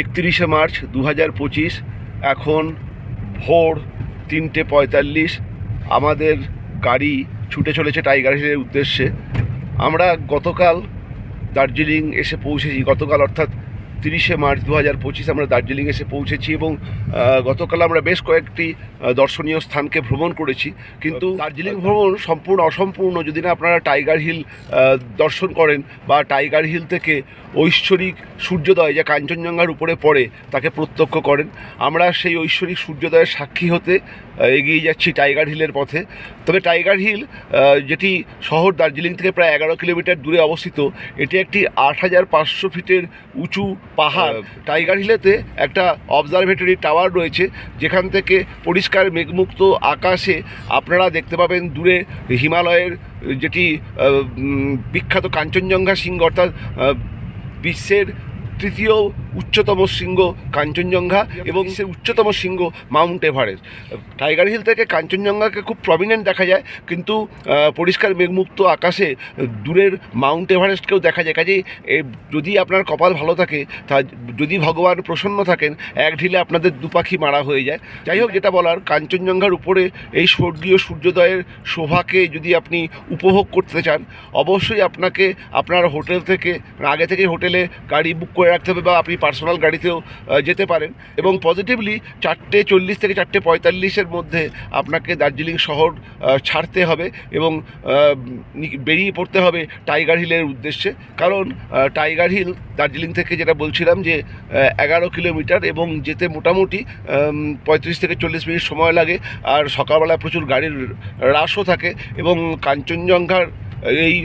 একত্রিশে মার্চ দু পঁচিশ, এখন ভোর তিনটে পঁয়তাল্লিশ। আমাদের গাড়ি ছুটে চলেছে টাইগার হিলের উদ্দেশ্যে। আমরা গতকাল দার্জিলিং এসে পৌঁছেছি, গতকাল অর্থাৎ তিরিশে মার্চ দু হাজার পঁচিশ আমরা দার্জিলিং এসে পৌঁছেছি এবং গতকাল আমরা বেশ কয়েকটি দর্শনীয় স্থানকে ভ্রমণ করেছি। কিন্তু দার্জিলিং ভ্রমণ সম্পূর্ণ অসম্পূর্ণ। যদি না আপনারা টাইগার হিল দর্শন করেন বা টাইগার হিল থেকে ঐশ্বরিক সূর্যোদয় যা কাঞ্চনজঙ্ঘার উপরে পড়ে তাকে প্রত্যক্ষ করেন। আমরা সেই ঐশ্বরিক সূর্যোদয়ের সাক্ষী হতে এগিয়ে যাচ্ছি টাইগার হিলের পথে। তবে টাইগার হিল যেটি শহর দার্জিলিং থেকে প্রায় এগারো কিলোমিটার দূরে অবস্থিত এটি একটি আট হাজার পাঁচশো ফিটের উঁচু পাহাড় টাইগার হিলেতে একটা অবজারভেটরি টাওয়ার রয়েছে যেখান থেকে পরিষ্কার মেঘমুক্ত আকাশে আপনারা দেখতে পাবেন দূরে হিমালয়ের যেটি বিখ্যাত কাঞ্চনজঙ্ঘা সিংহ অর্থাৎ বিশ্বের তৃতীয় উচ্চতম শৃঙ্গ কাঞ্চনজঙ্ঘা এবং সে উচ্চতম শৃঙ্গ মাউন্ট এভারেস্ট। টাইগার হিল থেকে কাঞ্চনজঙ্ঘাকে খুব প্রমিনেন্ট দেখা যায়, কিন্তু পরিষ্কার মেঘমুক্ত আকাশে দূরের মাউন্ট এভারেস্টকেও দেখা যায়। কাজে যদি আপনার কপাল ভালো থাকে, তা যদি ভগবান প্রসন্ন থাকেন, এক ঢিলে আপনাদের দুপাখি মারা হয়ে যায়। যাই হোক, যেটা বলার, কাঞ্চনজঙ্ঘার উপরে এই স্বর্গীয় সূর্যোদয়ের শোভাকে যদি আপনি উপভোগ করতে চান, অবশ্যই আপনাকে আপনার হোটেল থেকে, আগে থেকে হোটেলে গাড়ি বুক করে রাখতে হবে বা আপনি পার্সোনাল গাড়িতেও যেতে পারেন। এবং পজিটিভলি চারটে চল্লিশ থেকে চারটে পঁয়তাল্লিশের মধ্যে আপনাকে দার্জিলিং শহর ছাড়তে হবে এবং বেরিয়ে পড়তে হবে টাইগার হিলের উদ্দেশ্যে। কারণ টাইগার হিল দার্জিলিং থেকে যেটা বলছিলাম যে এগারো কিলোমিটার এবং যেতে মোটামুটি পঁয়ত্রিশ থেকে চল্লিশ মিনিট সময় লাগে। আর সকালবেলা প্রচুর গাড়ির রাশও থাকে এবং কাঞ্চনজঙ্ঘার এই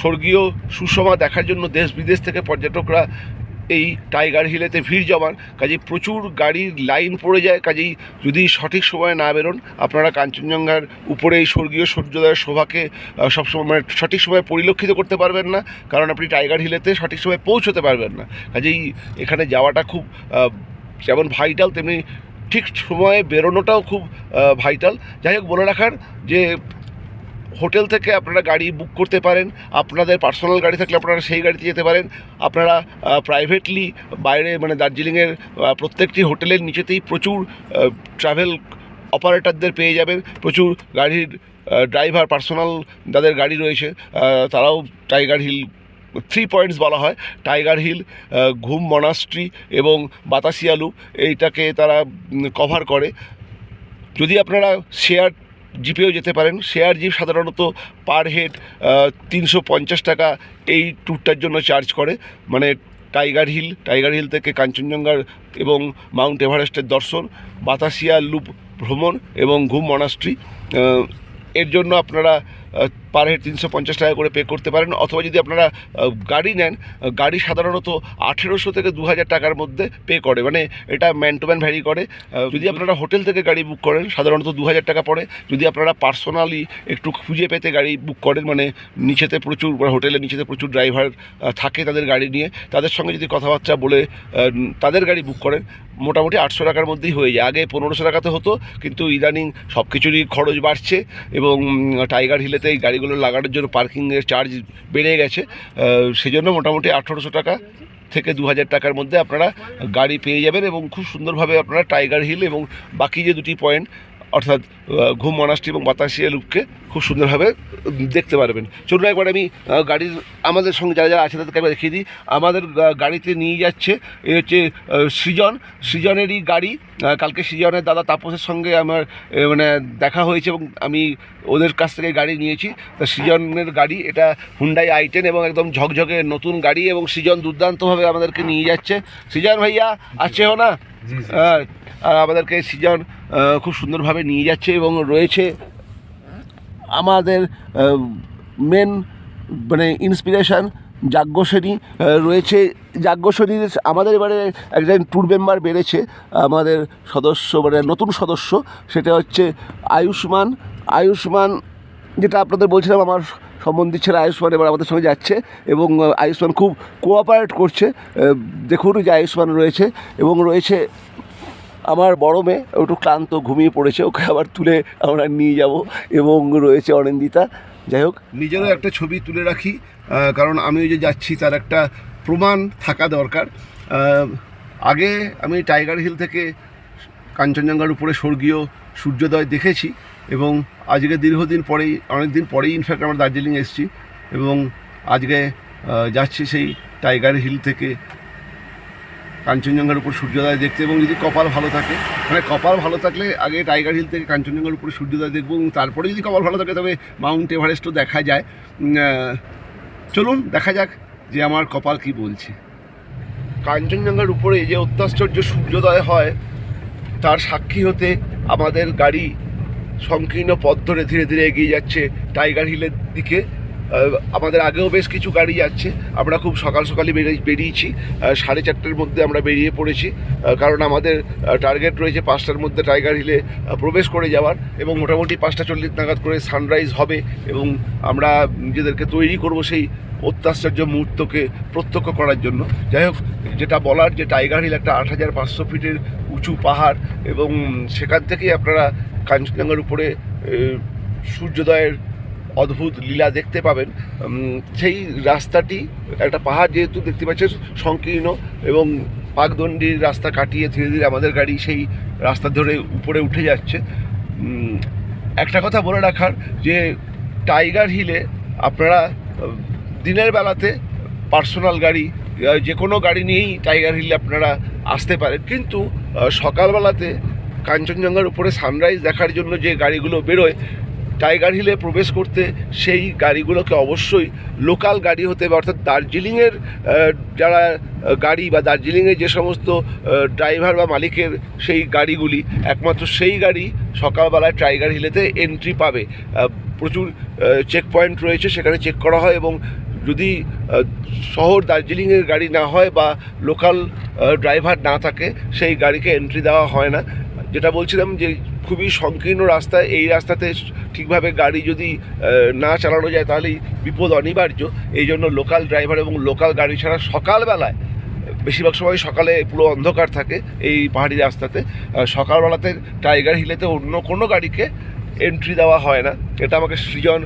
স্বর্গীয় সুষমা দেখার জন্য দেশ বিদেশ থেকে পর্যটকরা এই টাইগার হিলেতে ভিড় জমান, কাজেই প্রচুর গাড়ির লাইন পড়ে যায়, কাজেই যদি সঠিক সময়ে না বেরোন, আপনারা কাঞ্চনজঙ্ঘার উপরে এই স্বর্গীয় সূর্যোদয়ের শোভাকে সবসময় মানে সঠিক সময়ে পরিলক্ষিত করতে পারবেন না, কারণ আপনি টাইগার হিলেতে সঠিক সময়ে পৌঁছতে পারবেন না। কাজেই এখানে যাওয়াটা খুব যেমন ভাইটাল, তেমনি ঠিক সময়ে বেরোনোটাও খুব ভাইটাল। যাই হোক, বলে রাখার যে হোটেল থেকে আপনারা গাড়ি বুক করতে পারেন, আপনাদের পার্সোনাল গাড়ি থাকলে আপনারা সেই গাড়িতে যেতে পারেন। আপনারা প্রাইভেটলি বাইরে মানে দার্জিলিংয়ের প্রত্যেকটি হোটেলের নিচেতেই প্রচুর ট্রাভেল অপারেটরদের পেয়ে যাবেন। প্রচুর গাড়ির ড্রাইভার পার্সোনাল যাদের গাড়ি রয়েছে তারাও টাইগার হিল থ্রি পয়েন্টস বলা হয়। টাইগার হিল ঘুম মনাস্ট্রি এবং বাতাসিয়ালু, এইটাকে তারা কভার করে। যদি আপনারা শেয়ার জিপেও যেতে পারেন। শেয়ার জিপ সাধারণত পার হেড তিনশো পঞ্চাশ টাকা এই ট্যুরটার জন্য চার্জ করে। মানে টাইগার হিল টাইগার হিল থেকে কাঞ্চনজঙ্ঘার এবং মাউন্ট এভারেস্টের দর্শন, বাতাসিয়া লুপ ভ্রমণ এবং ঘুম মনাস্ট্রি। এর জন্য আপনারা পার হেড তিনশো পঞ্চাশ টাকা করে পে করতে পারেন অথবা যদি আপনারা গাড়ি নেন গাড়ি সাধারণত আঠেরোশো থেকে দু হাজার টাকার মধ্যে পে করে মানে এটা ম্যান টু ম্যান ভ্যারি করে। যদি আপনারা হোটেল থেকে গাড়ি বুক করেন সাধারণত দু হাজার টাকা পড়ে। যদি আপনারা পার্সোনালি একটু খুঁজে পেতে গাড়ি বুক করেন মানে নিচেতে প্রচুর হোটেলের নিচেতে প্রচুর ড্রাইভার থাকে তাদের গাড়ি নিয়ে তাদের সঙ্গে যদি কথাবার্তা বলে তাদের গাড়ি বুক করেন মোটামুটি আটশো টাকার মধ্যেই হয়ে যায়। আগে পনেরোশো টাকাতে হতো কিন্তু ইদানিং সব কিছুরই খরচ বাড়ছে এবং টাইগার হিলেতে এই গাড়িগুলো লাগানোর জন্য পার্কিংয়ের চার্জ বেড়ে গেছে। সেজন্য মোটামুটি আঠেরোশো টাকা থেকে দু হাজার টাকার মধ্যে আপনারা গাড়ি পেয়ে যাবেন এবং খুব সুন্দরভাবে আপনারা টাইগার হিল এবং বাকি যে দুটি পয়েন্ট, অর্থাৎ ঘুম মনাস্ট্রি এবং বাতাসিয়া লুপকে খুব সুন্দরভাবে দেখতে পারবেন। চলুন একবার আমি গাড়ির আমাদের সঙ্গে যারা যারা আছে তাদেরকে একবার দেখিয়ে দিই। আমাদের গাড়িতে নিয়ে যাচ্ছে এ হচ্ছে সৃজন। সৃজনেরই গাড়ি কালকে সৃজনের দাদা তাপসের সঙ্গে আমার মানে দেখা হয়েছে এবং আমি ওদের কাছ থেকে গাড়ি নিয়েছি। তা সৃজনের গাড়ি এটা হুন্ডাই আই টেন এবং একদম ঝকঝকে নতুন গাড়ি এবং সৃজন দুর্দান্তভাবে আমাদেরকে নিয়ে যাচ্ছে। সৃজন ভাইয়া আছে হো না? আর আমাদেরকে সৃজন খুব সুন্দরভাবে নিয়ে যাচ্ছে এবং রয়েছে আমাদের মেন মানে ইন্সপিরেশন যাজ্ঞসেনী রয়েছে। যাজ্ঞসেনীর আমাদের এবারে একজন ট্যুর মেম্বার বেড়েছে, আমাদের সদস্য মানে নতুন সদস্য, সেটা হচ্ছে আয়ুষ্মান। আয়ুষ্মান, যেটা আপনাদের বলছিলাম, আমার সম্বন্ধী ছেলে আয়ুষ্মান এবার আমাদের সঙ্গে যাচ্ছে, এবং আয়ুষ্মান খুব কোঅপারেট করছে। দেখুন যে আয়ুষ্মান রয়েছে, এবং রয়েছে আমার বড় মেয়ে একটু ক্লান্ত, ঘুমিয়ে পড়েছে, ওকে আবার তুলে আমরা নিয়ে যাব এবং রয়েছে অনিন্দিতা। যাই হোক। নিজেরও একটা ছবি তুলে রাখি কারণ আমি যে যাচ্ছি, তার একটা প্রমাণ থাকা দরকার। আগে আমি টাইগার হিল থেকে কাঞ্চনজঙ্ঘার উপরে স্বর্গীয় সূর্যোদয় দেখেছি এবং আজকে দীর্ঘদিন পরেই অনেক দিন পরেই ইনফ্যাক্ট আমরা দার্জিলিং এসেছি এবং আজকে যাচ্ছি সেই টাইগার হিল থেকে কাঞ্চনজঙ্ঘার উপর সূর্যোদয় দেখতে এবং যদি কপাল ভালো থাকে মানে কপাল ভালো থাকলে আগে টাইগার হিল থেকে কাঞ্চনজঙ্ঘার উপরে সূর্যোদয় দেখব এবং তারপরে যদি কপাল ভালো থাকে, তবে মাউন্ট এভারেস্টও দেখা যায়। চলুন, দেখা যাক যে আমার কপাল কি বলছে। কাঞ্চনজঙ্ঘার উপরে যে অত্যাশ্চর্য সূর্যোদয় হয়, তার সাক্ষী হতে আমাদের গাড়ি সংকীর্ণ পথ ধরে ধীরে ধীরে এগিয়ে যাচ্ছে টাইগার হিলের দিকে। আমাদের আগেও বেশ কিছু গাড়ি যাচ্ছে। আমরা খুব সকাল সকালই বেরিয়ে বেরিয়েছি। সাড়ে চারটের মধ্যে আমরা বেরিয়ে পড়েছি। কারণ আমাদের টার্গেট রয়েছে পাঁচটার মধ্যে টাইগার হিলে প্রবেশ করে যাওয়ার এবং মোটামুটি পাঁচটা চল্লিশ নাগাদ করে সানরাইজ হবে এবং আমরা নিজেদেরকে তৈরি করব সেই অত্যাশ্চর্য মুহূর্তকে প্রত্যক্ষ করার জন্য। যাই হোক, যেটা বলার যে টাইগার হিল একটা আট হাজার পাঁচশো ফিটের উঁচু পাহাড় এবং সেখান থেকেই আপনারা কাঞ্চনজঙ্ঘার উপরে সূর্যোদয়ের অদ্ভুত লীলা দেখতে পাবেন। সেই রাস্তাটি, একটা পাহাড় যেহেতু দেখতে পাচ্ছেন, সংকীর্ণ এবং পাকদণ্ডির রাস্তা কাটিয়ে ধীরে ধীরে আমাদের গাড়ি সেই রাস্তা ধরে উপরে উঠে যাচ্ছে। একটা কথা বলে রাখার যে, টাইগার হিলে আপনারা দিনের বেলাতে পার্সোনাল গাড়ি যে কোনো গাড়ি নিয়েই টাইগার হিলে আপনারা আসতে পারেন। কিন্তু সকালবেলাতে কাঞ্চনজঙ্ঘার উপরে সানরাইজ দেখার জন্য যে গাড়িগুলো বেরোয় টাইগার হিলে প্রবেশ করতে সেই গাড়িগুলোকে অবশ্যই লোকাল গাড়ি হতে হবে, অর্থাৎ দার্জিলিংয়ের যারা গাড়ি বা দার্জিলিংয়ের যে সমস্ত ড্রাইভার বা মালিকের সেই গাড়িগুলি, একমাত্র সেই গাড়ি সকালবেলায় টাইগার হিলেতে এন্ট্রি পাবে। প্রচুর চেক পয়েন্ট রয়েছে, সেখানে চেক করা হয় এবং যদি শহর দার্জিলিংয়ের গাড়ি না হয় বা লোকাল ড্রাইভার না থাকে, সেই গাড়িকে এন্ট্রি দেওয়া হয় না। যেটা বলছিলাম যে খুবই সংকীর্ণ রাস্তা, এই রাস্তাতে ঠিকভাবে গাড়ি যদি না চালানো যায় তাহলেই বিপদ অনিবার্য। এই জন্য লোকাল ড্রাইভার এবং লোকাল গাড়ি ছাড়া সকালবেলায়, বেশিরভাগ সময় সকালে পুরো অন্ধকার থাকে এই পাহাড়ি রাস্তাতে। সকালবেলাতে টাইগার হিলেতে অন্য কোনো গাড়িকে এন্ট্রি দেওয়া হয় না। এটা আমাকে সৃজন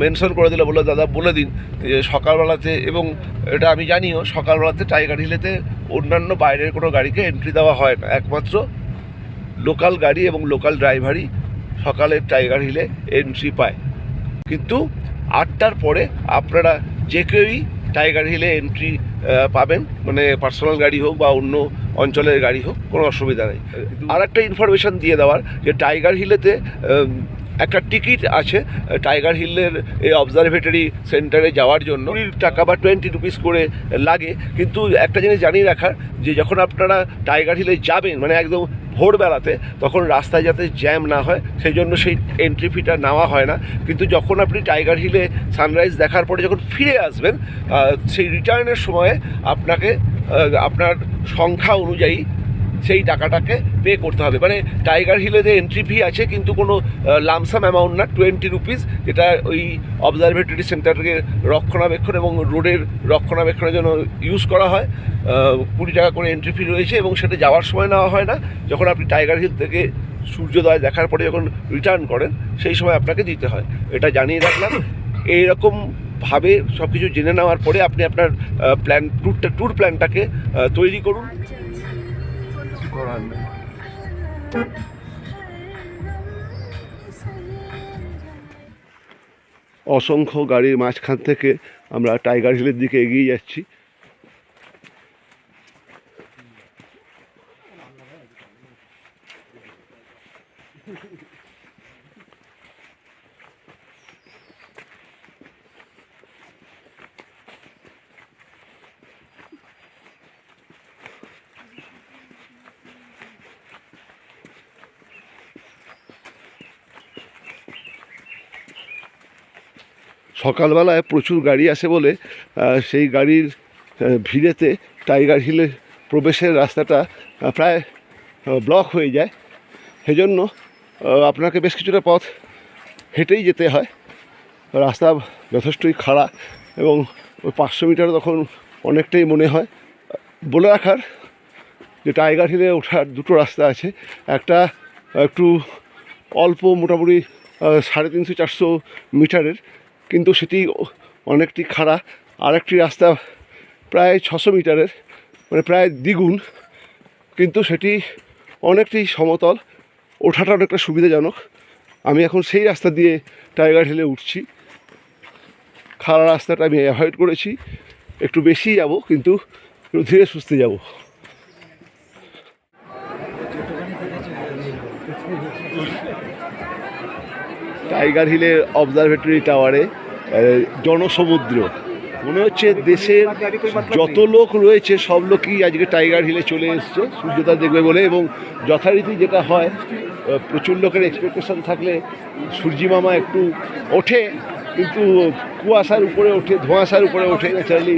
মেনশন করে দিল বলে দাদা, বলে দিন যে সকালবেলাতে এবং এটা আমি জানিও, সকালবেলাতে টাইগার হিলেতে অন্যান্য বাইরের কোনো গাড়িকে এন্ট্রি দেওয়া হয় না। একমাত্র লোকাল গাড়ি এবং লোকাল ড্রাইভারই সকালে টাইগার হিলে এন্ট্রি পায়। কিন্তু আটটার পরে আপনারা যে কেউই টাইগার হিলে এন্ট্রি পাবেন মানে পার্সোনাল গাড়ি হোক বা অন্য অঞ্চলের গাড়ি হোক কোনো অসুবিধা নেই। আর একটা ইনফরমেশন দিয়ে দেওয়ার যে টাইগার হিলেতে একটা টিকিট আছে টাইগার হিলের এই অবজারভেটরি সেন্টারে যাওয়ার জন্য। টাকা বা টোয়েন্টি রুপিস করে লাগে। কিন্তু একটা জিনিস জানিয়ে রাখার যে যখন আপনারা টাইগার হিলে যাবেন মানে একদম ভোরবেলাতে তখন রাস্তায় যাতে জ্যাম না হয়, সেই জন্য সেই এন্ট্রি ফিটা নেওয়া হয় না। কিন্তু যখন আপনি টাইগার হিলে সানরাইজ দেখার পরে যখন ফিরে আসবেন সেই রিটার্নের সময়ে আপনাকে আপনার সংখ্যা অনুযায়ী সেই টাকাটাকে পে করতে হবে। মানে টাইগার হিলে যে এন্ট্রি ফি আছে, কিন্তু কোনো লামসাম অ্যামাউন্ট না টোয়েন্টি রুপিস যেটা ওই অবজারভেটরি সেন্টারকে রক্ষণাবেক্ষণ এবং রোডের রক্ষণাবেক্ষণের জন্য ইউজ করা হয়। কুড়ি টাকা করে এন্ট্রি ফি রয়েছে এবং সেটা যাওয়ার সময় নেওয়া হয় না। যখন আপনি টাইগার হিল থেকে সূর্যোদয় দেখার পরে যখন রিটার্ন করেন, সেই সময় আপনাকে দিতে হয়। এটা জানিয়ে রাখলাম। এইরকম ভাবে সব কিছু জেনে নেওয়ার পরে আপনি আপনার প্ল্যান ট্যুরটা ট্যুর প্ল্যানটাকে তৈরি করুন। অসংখ্য গাড়ির মাঝখান থেকে আমরা টাইগার হিলের দিকে এগিয়ে যাচ্ছি। সকালবেলায় প্রচুর গাড়ি আসে বলে সেই গাড়ির ভিড়েতে টাইগার হিলে প্রবেশের রাস্তাটা প্রায় ব্লক হয়ে যায়। সেজন্য আপনাকে বেশ কিছুটা পথ হেঁটেই যেতে হয়। রাস্তা যথেষ্টই খাড়া এবং ওই পাঁচশো মিটার তখন অনেকটাই মনে হয়। বলে রাখার যে টাইগার হিলে ওঠার দুটো রাস্তা আছে। একটা, একটু অল্প মোটামুটি সাড়ে তিনশো চারশো মিটারের কিন্তু সেটি অনেকটি খাড়া। আর একটি রাস্তা প্রায় ছশো মিটারের মানে প্রায় দ্বিগুণ। কিন্তু সেটি অনেকটাই সমতল। ওঠাটা অনেকটা সুবিধাজনক। আমি এখন সেই রাস্তা দিয়ে টাইগার হিলে উঠছি। খাড়া রাস্তাটা আমি অ্যাভয়েড করেছি। একটু বেশি যাব, কিন্তু ধীরে সুস্থে যাব। টাইগার হিলের অবজারভেটরি টাওয়ারে জনসমুদ্র। মনে হচ্ছে দেশের যত লোক রয়েছে, সব লোকই আজকে টাইগার হিলে চলে এসছে, সূর্যোদয় দেখবে বলে এবং যথারীতি যেটা হয় প্রচুর লোকের এক্সপেকটেশন থাকলে সূর্যি মামা একটু ওঠে, কিন্তু কুয়াশার উপরে ওঠে, ধোঁয়াশার উপরে ওঠে ন্যাচারালি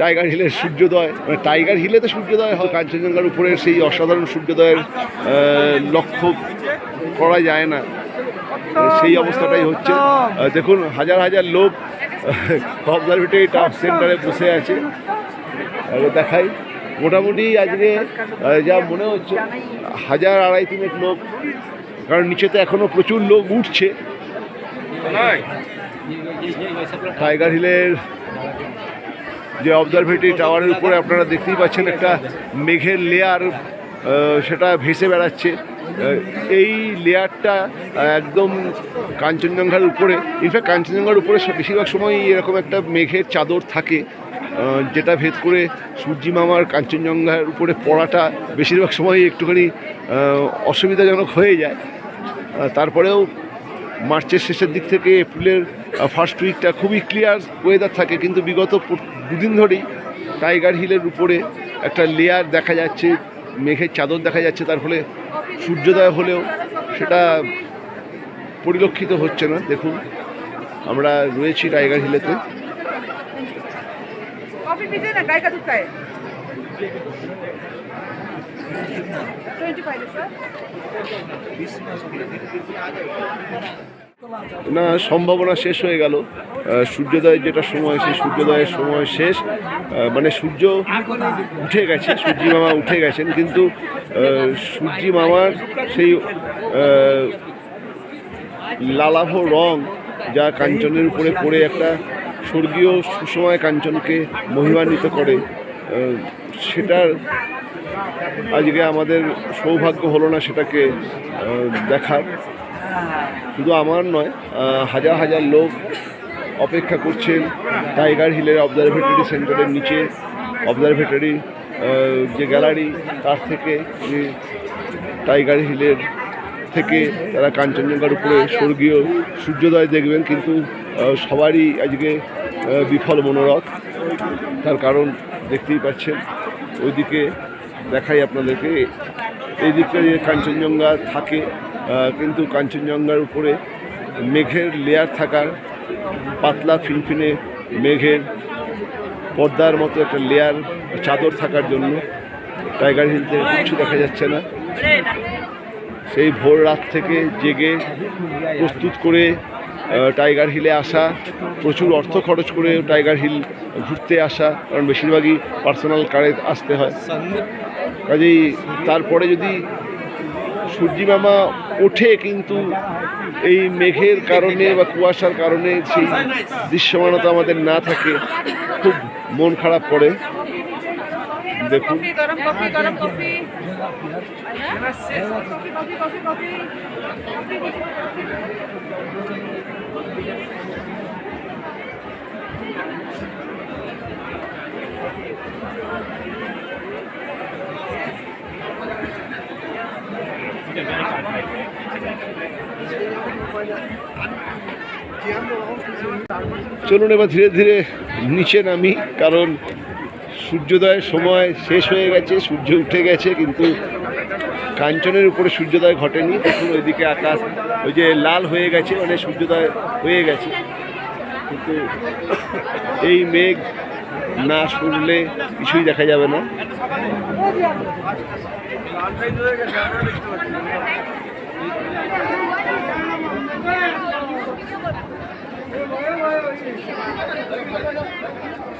টাইগার হিলের সূর্যোদয় মানে টাইগার হিলে তো সূর্যোদয় হয়, কাঞ্চনজঙ্ঘার উপরে সেই অসাধারণ সূর্যোদয়ের লক্ষ্য করা যায় না। সেই অবস্থাটাই হচ্ছে। দেখুন, হাজার হাজার লোক অবজারভেটরি টাফ সেন্টারে বসে আছে। দেখাই। মোটামুটি আজকে যা মনে হচ্ছে, হাজার আড়াই তিনেক লোক, কারণ নিচেতে এখনও প্রচুর লোক উঠছে। টাইগার হিলের যে অবজারভেটরি টাওয়ারের উপরে আপনারা দেখতেই পাচ্ছেন একটা মেঘের লেয়ার সেটা ভেসে বেড়াচ্ছে। এই লেয়ারটা একদম কাঞ্চনজঙ্ঘার উপরে। ইনফ্যাক্ট কাঞ্চনজঙ্ঘার উপরে বেশিরভাগ সময় এরকম একটা মেঘের চাদর থাকে যেটা ভেদ করে সূর্যি মামার কাঞ্চনজঙ্ঘার উপরে পড়াটা বেশিরভাগ সময় একটুখানি অসুবিধাজনক হয়ে যায়। তারপরেও মার্চের শেষের দিক থেকে এপ্রিলের ফার্স্ট উইকটা খুবই ক্লিয়ার ওয়েদার থাকে, কিন্তু বিগত দুদিন ধরেই টাইগার হিলের উপরে একটা লেয়ার দেখা যাচ্ছে, মেঘের চাদর দেখা যাচ্ছে, তার ফলে সূর্যোদয় হলেও সেটা পরিলক্ষিত হচ্ছে না। দেখুন আমরা রয়েছি টাইগার হিলেতে। না সম্ভাবনা শেষ হয়ে গেল। সূর্যোদয়ের যেটা সময় সেই সূর্যোদয়ের সময় শেষ। মানে সূর্য উঠে গেছে সূর্যি মামা উঠে গেছেন কিন্তু সূর্যি মামার সেই লালাভ রং যা কাঞ্চনের উপরে পড়ে একটা স্বর্গীয় সুসময় কাঞ্চনকে মহিমান্বিত করে সেটার আজকে আমাদের সৌভাগ্য হলো না সেটাকে দেখার। শুধু আমার নয় হাজার হাজার লোক অপেক্ষা করছেন টাইগার হিলের অবজারভেটরি সেন্টারের নিচে। অবজারভেটরি যে গ্যালারি, তার থেকে যে টাইগার হিলের থেকে তারা কাঞ্চনজঙ্ঘার উপরে স্বর্গীয় সূর্যোদয় দেখবেন, কিন্তু সবারই আজকে বিফল মনোরথ। তার কারণ দেখতেই পাচ্ছেন। ওইদিকে দেখাই আপনাদেরকে। এই দিকটা যে কাঞ্চনজঙ্ঘা থাকে কিন্তু কাঞ্চনজঙ্ঘার উপরে মেঘের লেয়ার থাকার পাতলা ফিনফিনে মেঘের পর্দার মতো একটা লেয়ার চাদর থাকার জন্য টাইগার হিল থেকে কিচ্ছু দেখা যাচ্ছে না। সেই ভোর রাত থেকে জেগে প্রস্তুত করে টাইগার হিলে আসা, প্রচুর অর্থ খরচ করে টাইগার হিল ঘুরতে আসা, কারণ বেশিরভাগই পার্সোনাল কারে আসতে হয়। কাজেই তারপরে যদি সূর্যি মামা ওঠে কিন্তু এই মেঘের কারণে বা কুয়াশার কারণে সেই দৃশ্যমানতা আমাদের না থাকে, খুব মন খারাপ করে। দেখুন। চলুন এবার ধীরে ধীরে নিচে নামি, কারণ সূর্যোদয়ের সময় শেষ হয়ে গেছে, সূর্য উঠে গেছে, কিন্তু কাঞ্চনের উপরে সূর্যোদয় ঘটেনি। দেখুন, ওইদিকে আকাশ ওই যে লাল হয়ে গেছে মানে সূর্যোদয় হয়ে গেছে। কিন্তু এই মেঘ না সরলে কিছুই দেখা যাবে না।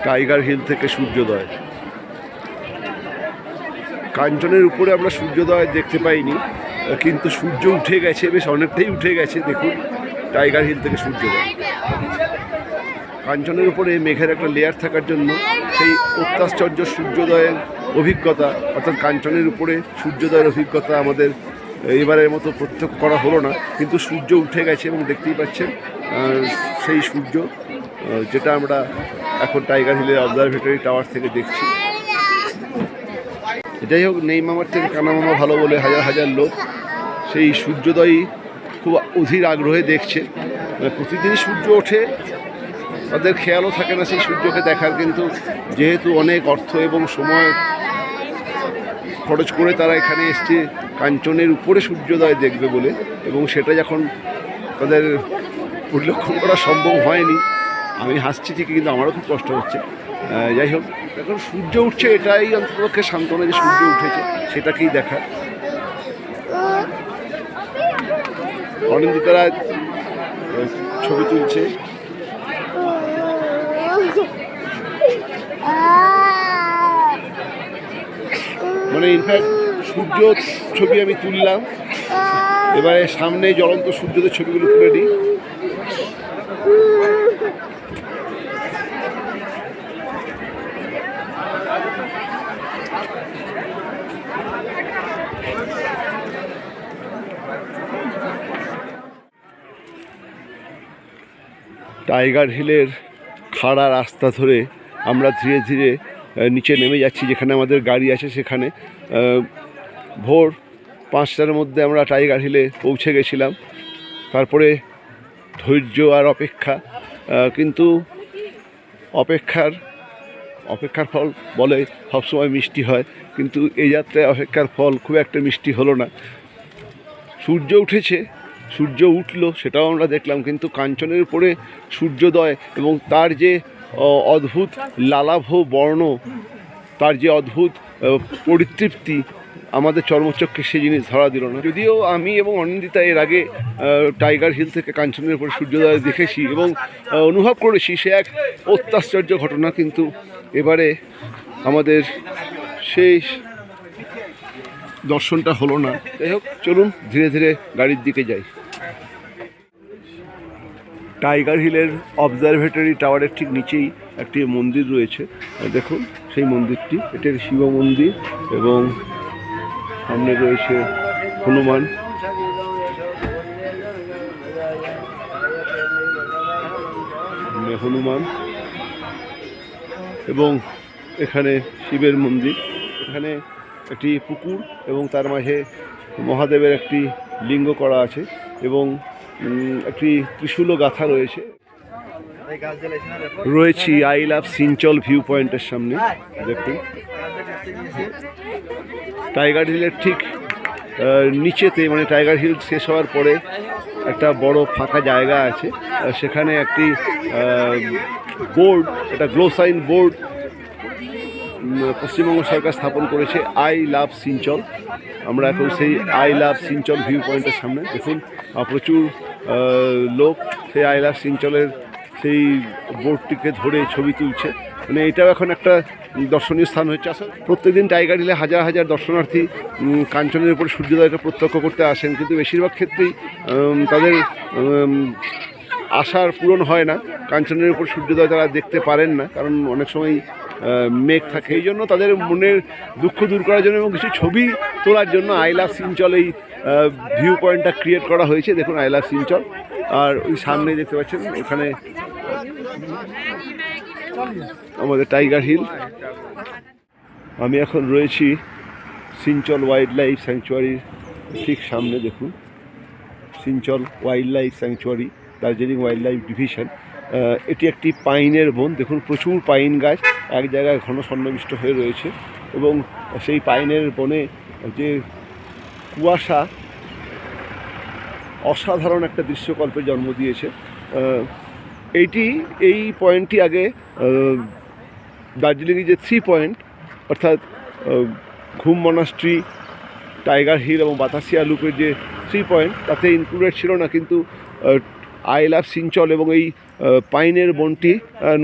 টাইগার হিল থেকে সূর্যোদয়। কাঞ্চনের উপরে আমরা সূর্যোদয় দেখতে পাইনি, কিন্তু সূর্য উঠে গেছে, বেশ অনেকটাই উঠে গেছে, দেখুন, টাইগার হিল থেকে সূর্যোদয়। কাঞ্চনের উপরে মেঘের একটা লেয়ার থাকার জন্য সেই অত্যাশ্চর্য সূর্যোদয়ের অভিজ্ঞতা, অর্থাৎ কাঞ্চনের উপরে সূর্যোদয়ের অভিজ্ঞতা আমাদের এবারের মতো প্রত্যক্ষ করা হলো না, কিন্তু সূর্য উঠে গেছে এবং দেখতেই পাচ্ছেন সেই সূর্য যেটা আমরা এখন টাইগার হিলের অবজারভেটরি টাওয়ার থেকে দেখছি। যাই হোক, নেই মামার থেকে কানা মামা ভালো বলে হাজার হাজার লোক সেই সূর্যোদয় খুব অধীর আগ্রহে দেখছে। মানে প্রতিদিনই সূর্য ওঠে, তাদের খেয়ালও থাকে না সেই সূর্যকে দেখার, কিন্তু যেহেতু অনেক অর্থ এবং সময় খরচ করে তারা এখানে এসছে কাঞ্চনের উপরে সূর্যোদয় দেখবে বলে, এবং সেটা যখন তাদের পরিলক্ষণ করা সম্ভব হয়নি আমি হাসছি ঠিকই, কিন্তু আমারও খুব কষ্ট হচ্ছে। যাই হোক, এখন সূর্য উঠছে, এটাই অন্ততপক্ষে সান্ত্বনা যে সূর্য উঠেছে, সেটাকেই দেখা। অনিন্দিতারা ছবি তুলছে। মানে ইনফ্যাক্ট সূর্য ছবি আমি তুললাম। এবারে সামনে জ্বলন্ত সূর্যদের ছবিগুলো তুলে নিই টাইগার হিলের খাড়া রাস্তা ধরে আমরা ধীরে ধীরে নিচে নেমে যাচ্ছি, যেখানে আমাদের গাড়ি আছে সেখানে। ভোর পাঁচটার মধ্যে আমরা টাইগার হিলে পৌঁছে গেছিলাম। তারপরে ধৈর্য আর অপেক্ষা কিন্তু অপেক্ষার অপেক্ষার ফল বলে সবসময় মিষ্টি হয়, কিন্তু এই যাত্রায় অপেক্ষার ফল খুব একটা মিষ্টি হলো না। সূর্য উঠেছে সূর্য উঠল, সেটাও আমরা দেখলাম, কিন্তু কাঞ্চনের উপরে সূর্যোদয় এবং তার যে অদ্ভুত লালাভ বর্ণ, তার যে অদ্ভুত পরিতৃপ্তি, আমাদের চর্মচক্ষে সে জিনিস ধরা দিল না। যদিও আমি এবং অনিন্দিতা এর আগে টাইগার হিল থেকে কাঞ্চনের উপরে সূর্যোদয় দেখেছি এবং অনুভব করেছি, সে এক অত্যাশ্চর্য ঘটনা, কিন্তু এবারে আমাদের সেই দর্শনটা হলো না। যাই হোক, চলুন ধীরে ধীরে গাড়ির দিকে যাই। টাইগার হিলের অবজারভেটরি টাওয়ারের ঠিক নিচেই একটি মন্দির রয়েছে। দেখুন, সেই মন্দিরটি, এটি শিব মন্দির এবং সামনে রয়েছে হনুমান। হনুমান এবং এখানে শিবের মন্দির। এখানে একটি পুকুর এবং তার মাঝে মহাদেবের একটি লিঙ্গ করা আছে এবং একটি ত্রিশূলও গাথা রয়েছে। রয়েছি আই লাভ সিঞ্চল ভিউ পয়েন্টের সামনে দেখুন টাইগার হিলের ঠিক নিচেতে মানে টাইগার হিল শেষ হওয়ার পরে একটা বড় ফাঁকা জায়গা আছে। সেখানে একটি বোর্ড, একটা গ্লো সাইন বোর্ড পশ্চিমবঙ্গ সরকার স্থাপন করেছে আই লাভ সিঞ্চল। আমরা এখন সেই আই লাভ সিঞ্চল ভিউ পয়েন্টের সামনে। দেখুন প্রচুর লোক সেই আই লাভ সিঞ্চলের সেই বোর্ডটিকে ধরে ছবি তুলছে। মানে এটাও এখন একটা দর্শনীয় স্থান হচ্ছে আসলে প্রত্যেকদিন টাইগার হিলে হাজার হাজার দর্শনার্থী কাঞ্চনের উপর সূর্যোদয়কে প্রত্যক্ষ করতে আসেন। কিন্তু বেশিরভাগ ক্ষেত্রেই তাদের আশার পূরণ হয় না। কাঞ্চনের উপর সূর্যোদয় তারা দেখতে পারেন না। কারণ অনেক সময় মেঘ থাকে। এই জন্য তাদের মনের দুঃখ দূর করার জন্য এবং কিছু ছবি তোলার জন্য আই লাভ সিঞ্চল এই ভিউ পয়েন্টটা ক্রিয়েট করা হয়েছে। দেখুন আই লাভ সিঞ্চল আর ওই সামনে দেখতে পাচ্ছেন, ওখানে আমাদের টাইগার হিল। আমি এখন রয়েছি সিঞ্চল ওয়াইল্ড লাইফ স্যাংচুয়ারির ঠিক সামনে, দেখুন। Senchal wildlife sanctuary, Darjeeling wildlife division. এটি একটি পাইনের বন। দেখুন, প্রচুর পাইন গাছ এক জায়গায় ঘন সন্নিবিষ্ট হয়ে রয়েছে এবং সেই পাইনের বনে যে কুয়াশা, অসাধারণ একটা দৃশ্যকল্পের জন্ম দিয়েছে। এইটি, এই পয়েন্টটি আগে দার্জিলিংয়ে যে থ্রি পয়েন্ট, অর্থাৎ ঘুম মনাস্ট্রি, টাইগার হিল এবং বাতাসিয়া লুপের যে থ্রি পয়েন্ট, তাতে ইনক্লুডেড ছিল না, কিন্তু আই লাভ সিঞ্চল এবং এই পাইনের বনটি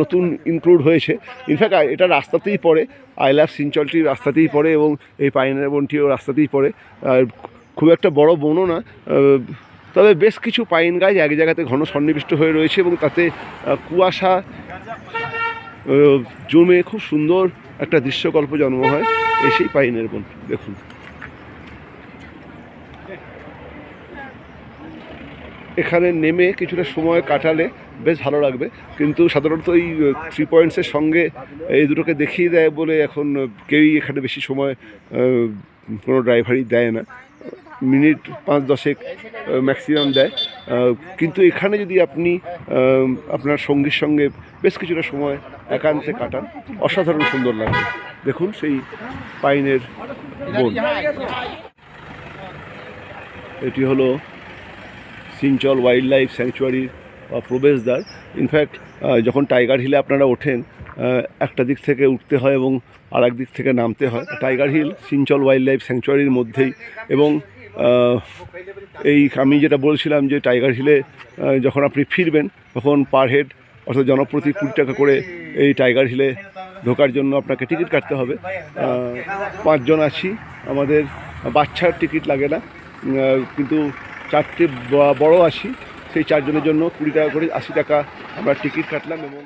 নতুন ইনক্লুড হয়েছে। ইনফ্যাক্ট এটা রাস্তাতেই পড়ে। আই লাভ সিঞ্চলটি রাস্তাতেই পড়ে এবং এই পাইনের বনটিও রাস্তাতেই পড়ে। আর খুব একটা বড় বনও না তবে বেশ কিছু পাইন গাছ এক জায়গাতে ঘন সন্নিবিষ্ট হয়ে রয়েছে এবং তাতে কুয়াশা জমে খুব সুন্দর একটা দৃশ্যকল্প জন্ম হয়। এই সেই পাইনের বন, দেখুন। এখানে নেমে কিছুটা সময় কাটালে বেশ ভালো লাগবে। কিন্তু সাধারণত এই থ্রি পয়েন্টসের সঙ্গে এই দুটোকে দেখিয়ে দেয় বলে এখন কেউই এখানে বেশি সময় কোনো ড্রাইভারই দেয় না। মিনিট পাঁচ দশেক ম্যাক্সিমাম দেয়। কিন্তু এখানে যদি আপনি আপনার সঙ্গীর সঙ্গে বেশ কিছুটা সময় একান্তে কাটান, অসাধারণ সুন্দর লাগবে। দেখুন সেই পাইনের বন। এটি হলো সিঞ্চল ওয়াইল্ড লাইফ স্যাংচুয়ারির প্রবেশদ্বার। ইনফ্যাক্ট যখন টাইগার হিলে আপনারা ওঠেন একটা দিক থেকে উঠতে হয় এবং আর দিক থেকে নামতে হয়। Tiger Hill Senchal wildlife স্যাংচুয়ারির মধ্যেই এবং এই আমি যেটা বলছিলাম যে টাইগার হিলে যখন আপনি ফিরবেন, তখন পার হেড অর্থাৎ জনপ্রতি কুড়ি টাকা করে এই টাইগার হিলে ঢোকার জন্য আপনাকে টিকিট কাটতে হবে। পাঁচজন আছি, আমাদের বাচ্চার টিকিট লাগে না। কিন্তু চারটে বড় আসি সেই চারজনের জন্য কুড়ি টাকা করে আশি টাকা আমরা টিকিট কাটলাম এবং